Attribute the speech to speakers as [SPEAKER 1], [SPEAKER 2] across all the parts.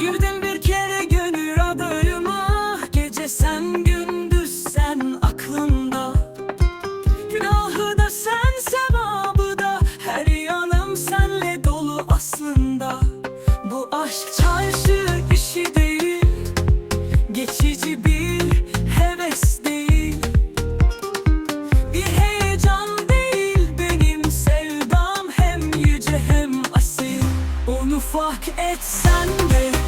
[SPEAKER 1] Girdim bir kere gönül adayıma. Gece sen gündüz sen aklımda. Günahı da sen sevabı da. Her yanım senle dolu aslında. Bu aşk çarşı işi değil. Geçici bir heves değil. Bir heyecan değil benim sevdam. Hem yüce hem asil. Onu fark etsen de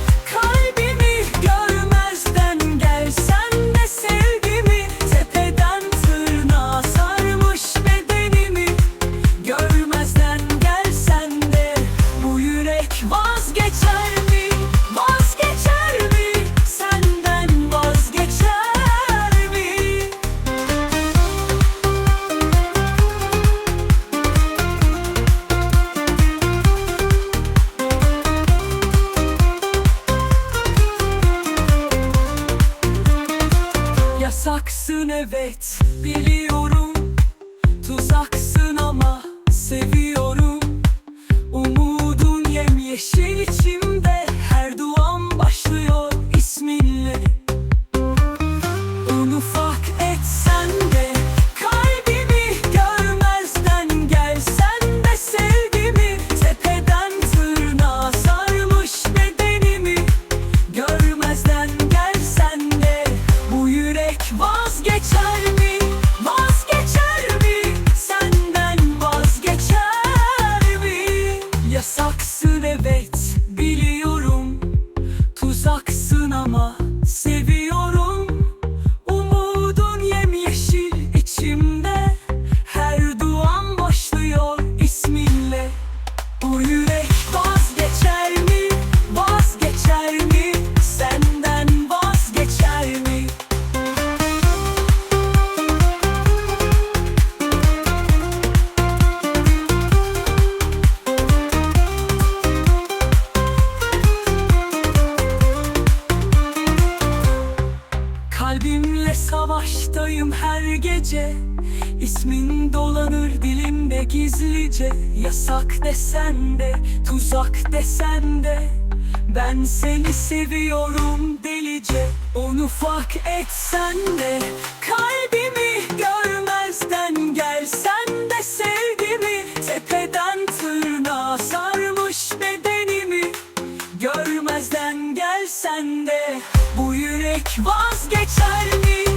[SPEAKER 1] Yasaksın evet biliyorum. Tuzaksın Yasaksın evet savaştayım her gece. İsmin dolanır dilimde gizlice. Yasak desen de, tuzak desen de. Ben seni seviyorum delice. Onu fark etsen de Kalbimi görmezden gelsen de Sevgimi. Tepeden tırnağa sarmış bedenimi. Görmezden gelsen de Bu yürek vazgeçer mi?